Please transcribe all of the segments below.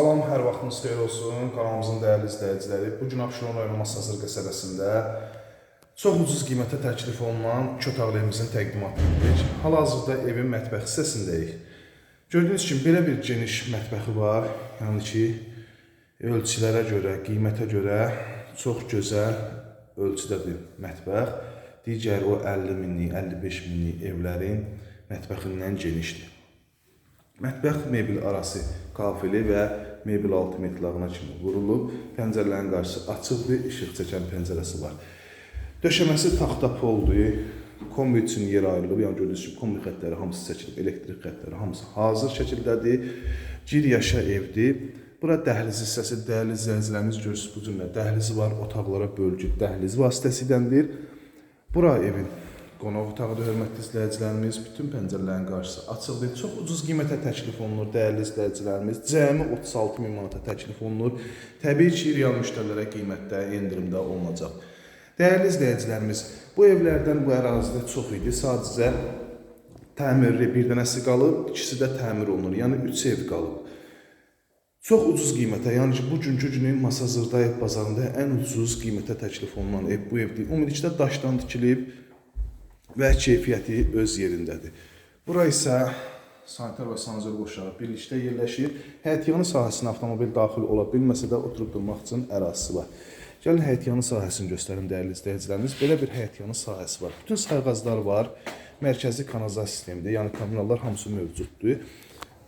Salam, hər vaxtınız xeyir olsun. Kanalımızın dəyərli izləyiciləri. Bu gün Abşeron rayonu Masazır qəsəbəsində çox ucuz qiymətə təklif olunan iki otaqlı evimizin təqdimatını edirik. Hal-hazırda evin mətbəx hissəsindəyik. Gördüyünüz kimi belə bir geniş mətbəxi var. Yəni ki, ölçülərə görə, qiymətə görə çox gözəl ölçüdədir mətbəx. Digər o 50 minlik, 55 minlik evlərin mətbəxindən genişdir. Mətbəx mebel arası kafeli və mebel altı metlağına kimi vurulub. Pəncərələrin qarşısı açıqdır, işıq çəkən pəncərəsi var. Döşəməsi taxta poldur. Kombi üçün yer ayrılıb. Yəni gördüyünüz kimi kombi xəttləri hamısı çəkilib, elektrik xəttləri hamısı hazır şəkildədir. Gir yaşa evdir. Bura dəhliz hissəsi, dəhliz zəlziləmiz görürsünüz bu cür dəhlizi var, otaqlara bölgü dəhliz vasitəsiyləndir. Bura evin qonaq otağıdır, hörmətli izləyicilərimiz. Bütün pəncərələrin qarşısı açıqdır. Çox ucuz qiymətə təklif olunur dəyərli izləyicilərimiz. Cəmi 36 min manata təklif olunur. Təbii ki, real müştərilərə qiymətdə endirimdə olunacaq. Dəyərli izləyicilərimiz, bu evlərdən bu ərazidə çox idi. Sadəcə təmirli bir dənəsi qalıb, ikisi də təmir olunur. Yəni 3 ev qalıb. Çox ucuz qiymətə, yəni ki, bugünkü günün Masazırda ev bazarında ən ucuz qiymətə təklif olunan ev bu evdir. Ümumilikdə daşdan tikilib və keyfiyyəti öz yerindədir. Bura isə sanitar və sanitär qoşağı birlikdə yerləşir. Həyətyanı sahəsinə avtomobil daxil ola bilməsə də oturub durmaq üçün ərazisi var. Gəlin həyətyanı sahəsini göstərim dəyərli izləyicilərimiz. Belə bir həyətyanı sahəsi var. Bütün sayğaclar var. Mərkəzi kanalizasiya sistemidir. Yəni kommunallar hamısı mövcuddur.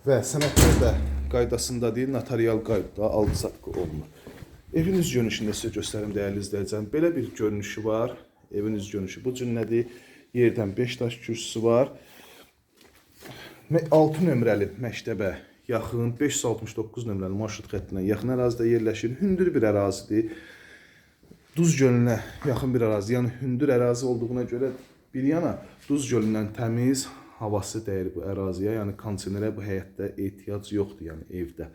Və sənədlərdə qaydasındadır, notarial qaydada aldı-satqı olunur. Evin üz görünüşünü sizə göstərim dəyərli izləyicilər. Belə bir görünüşü var. Evin üz görünüşü bu cür nədir? Yerdən 5 daş kürsüsü var. 6 nömrəli məktəbə yaxın 569 nömrəli marşrut xəttinə yaxın ərazidə yerləşir. Hündür bir ərazidir. Duz gölünə yaxın bir ərazi, yəni hündür ərazi olduğuna görə bir yana Duz gölündən təmiz havası dəyir bu əraziyə. Yəni kondisionerə bu həyətdə ehtiyac yoxdur, yəni evdə.